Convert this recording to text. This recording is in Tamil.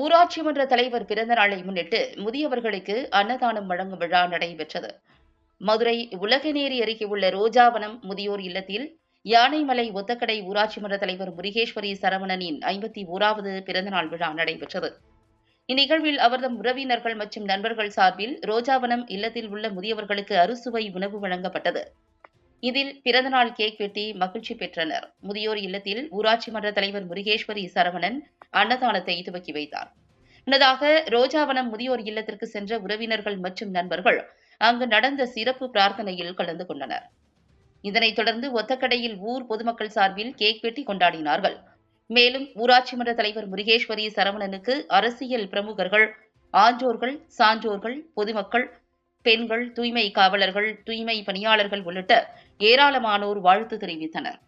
ஊராட்சி மன்ற தலைவர் பிறந்த நாளை முன்னிட்டு முதியவர்களுக்கு அன்னதானம் வழங்கும் விழா நடைபெற்றது. மதுரை உலகநேரி அருகே உள்ள ரோஜாவனம் முதியோர் இல்லத்தில் யானைமலை ஒத்தக்கடை ஊராட்சி மன்ற தலைவர் முருகேஸ்வரி சரவணனின் ஐம்பத்தி ஓராவது பிறந்தநாள் விழா நடைபெற்றது. இந்நிகழ்வில் அவர்தம் உறவினர்கள் மற்றும் நண்பர்கள் சார்பில் ரோஜாவனம் இல்லத்தில் உள்ள முதியவர்களுக்கு அறுசுவை உணவு வழங்கப்பட்டது. இதில் பிறந்தநாள் கேக் வெட்டி மகிழ்ச்சி பெற்றனர். முதியோர் இல்லத்தில் ஊராட்சி மன்ற தலைவர் முருகேஸ்வரி சரவணன் அன்னதானத்தை துவக்கி வைத்தார். முன்னதாக ரோஜாவனம் முதியோர் இல்லத்திற்கு சென்ற உறவினர்கள் மற்றும் நண்பர்கள் அங்கு நடந்த சிறப்பு பிரார்த்தனையில் கலந்து கொண்டனர். இதனைத் தொடர்ந்து ஒத்தக்கடையில் ஊர் பொதுமக்கள் சார்பில் கேக் வெட்டி கொண்டாடினார்கள். மேலும் ஊராட்சி மன்ற தலைவர் முருகேஸ்வரி சரவணனுக்கு அரசியல் பிரமுகர்கள் ஆன்றோர்கள் சான்றோர்கள் பொதுமக்கள் பெண்கள் தூய்மை காவலர்கள் தூய்மை பணியாளர்கள் உள்ளிட்ட ஏராளமானோர் வாழ்த்து தெரிவித்தனர்.